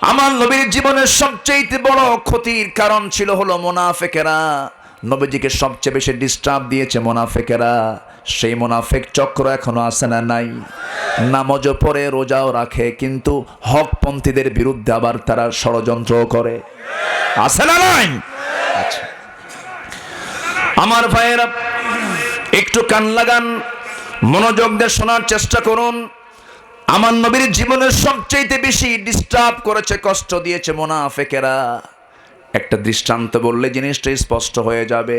আমার নবীর জীবনের সবচেয়ে বড় ক্ষতির কারণ ছিল হলো মোনাফেকেরা। নবীজিকে সবচেয়ে বেশি ডিস্টার্ব দিয়েছে মোনাফেকেরা। সেই মোনাফেক চক্র এখনও আসে না নাই। নামাজও পড়ে, রোজাও রাখে, কিন্তু হকপন্থীদের বিরুদ্ধে আবার তারা ষড়যন্ত্র করে। আসে না নাই? আচ্ছা। আমার ভাইয়েরা, একটু কান লাগান, মনোযোগ দিয়ে শোনার চেষ্টা করুন। আমার নবীর জীবনের সবচেয়ে বেশি ডিস্টার্ব করেছে, কষ্ট দিয়েছে মোনাফেকেরা। একটা দৃষ্টান্ত বললে জিনিসটা স্পষ্ট হয়ে যাবে।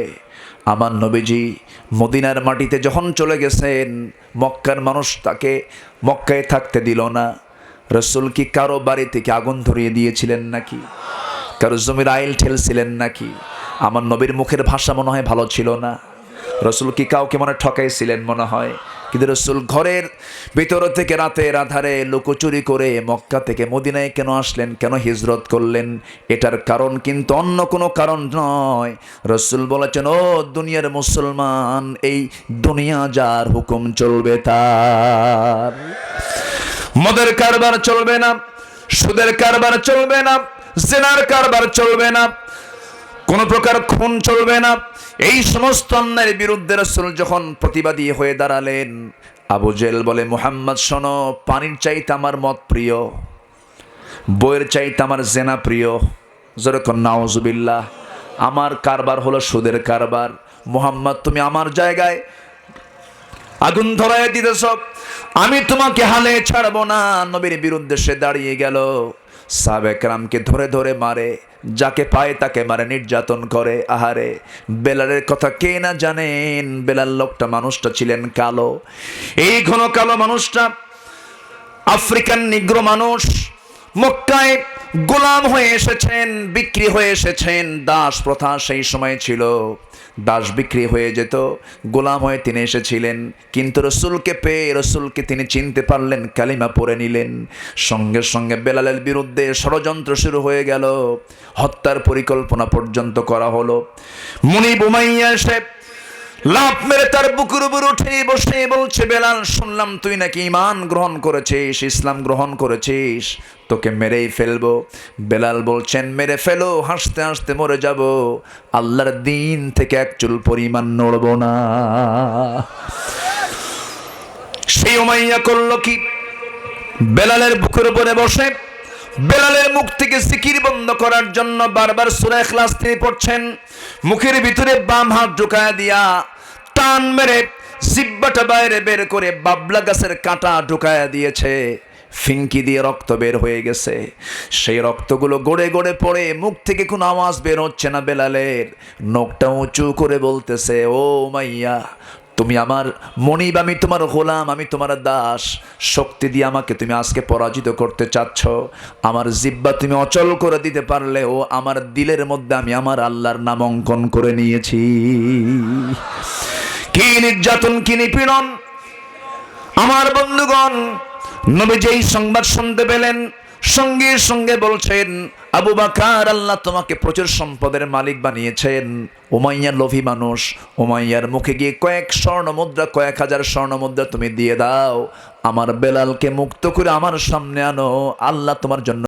আমার নবীজি মদিনার মাটিতে যখন চলে গেছেন, মক্কার মানুষ তাকে মক্কায় থাকতে দিল না। রসুল কি কারও বাড়ি থেকে আগুন ধরিয়ে দিয়েছিলেন নাকি? কারও জমির আইল ঠেলছিলেন নাকি? আমার নবীর মুখের ভাষা মনে হয় ভালো ছিল না। রসুল কি কাউকে মনে ঠকাইছিলেন মনে হয়? কিন্তু রসুল ঘরের ভিতর থেকে রাতের আধারে লুকোচুরি করে মক্কা থেকে মদিনায় কেন আসলেন, কেন হিজরত করলেন, এটার কারণ কিন্তু অন্য কোনো কারণ নয়। রসুল বলেছেন, ও দুনিয়ার মুসলমান, এই দুনিয়া যার হুকুম চলবে তার। মদের কারবার চলবে না, সুদের কারবার চলবে না, জেনার কারবার চলবে না, কোন প্রকার খুন চলবে না এই সমস্ত অন্যায়ের বিরুদ্ধে রসুল যখন প্রতিবাদী হয়ে দাঁড়ালেন, আবু জেল বলে, মুহাম্মদ, শোনো, পানির চাইতে আমার মত প্রিয়, বইয়ের চাইতে আমার জেনা প্রিয়। যেরকম নাওজুবিল্লাহ আমার কারবার হলো সুদের কারবার। মুহাম্মদ, তুমি আমার জায়গায় আগুন ধরায় দিতেছ। আমি তোমাকে হালে ছাড়বো না। নবীর বিরুদ্ধে সে দাঁড়িয়ে গেল। সাবেকরামকে ধরে ধরে মারে, যাকে পায় তাকে মারে, নির্যাতন করে, আহারে। বেলারের কথা কে না জানেন? বেলার লোকটা, মানুষটা ছিলেন কালো। এই ঘন কালো মানুষটা আফ্রিকান নিগ্র মানুষ, মক্কায় গোলাম হয়ে এসেছেন, বিক্রি হয়ে এসেছেন, দাস প্রথা সেই সময় ছিল। দাস বিক্রি হয়ে যেত, গোলাম হয়ে তিনি এসেছিলেন। কিন্তু রসুলকে পেয়ে রসুলকে তিনি চিনতে পারলেন, কালিমা পরে নিলেন। সঙ্গে সঙ্গে বেলালের বিরুদ্ধে ষড়যন্ত্র শুরু হয়ে গেল। হত্যার পরিকল্পনা পর্যন্ত করা হলো। মুনি বুমাইয়া এসে লাভ মেরে তার বুকুর উপর উঠে বসে বলছে, বেলাল, শুনলাম তুই নাকি ইমান গ্রহণ করেছিস, ইসলাম গ্রহণ করেছিস, তোকে মেরেই ফেলব। বেলাল বলছেন, মেরে ফেলো, হাসতে হাসতে মরে যাব। আল্লাহর দিন থেকে এক চুল পরিমাণ নড়ব না। সেই উমাইয়া করল কি? বেলালের বুকের উপরে বসে বেলালের মুখ থেকে সিকির বন্ধ করার জন্য বারবার সুরা ক্লাস তিনি পড়ছেন। মুখের ভিতরে বাম হাত ঢুকায় দিয়া টান মেরে জিব্বাটা বাইরে বের করে বাবলা গাছের কাঁটা ঢুকায় দিয়েছে। ফিঙ্কি দিয়ে রক্ত বের হয়ে গেছে। সেই রক্তগুলো গড়ে গড়ে পড়ে মুখ থেকে কোনো আওয়াজ বের হচ্ছে না বেলালের। নখটা উঁচু করে বলতেছে, ও মাইয়া তুমি আমার মনিব, আমি তোমার গোলাম, আমি তোমার দাস। শক্তি দিয়ে আমাকে তুমি আজকে পরাজিত করতে চাচ্ছ। আমার জিব্বা তুমি অচল করে দিতে পারলে ও আমার দিলের মধ্যে আমি আমার আল্লাহর নাম অঙ্কন করে নিয়েছি। কি নির্যাতন, কি নিপীড়ন? আমার বন্ধুগণ, নবী যেই সংবাদ শুনতে পেলেন, সঙ্গে সঙ্গে বলছেন আবু বাকার, আল্লাহ তোমাকে প্রচুর সম্পদের মালিক বানিয়েছেন। ওমাইয়ার লোভী মানুষ ওমাইয়ার মুখে গিয়ে কয়েক স্বর্ণ মুদ্রা, কয়েক হাজার স্বর্ণ মুদ্রা তুমি দিয়ে দাও। আমার বেলালকে মুক্ত করে আমার সামনে আনো। আল্লাহ তোমার জন্য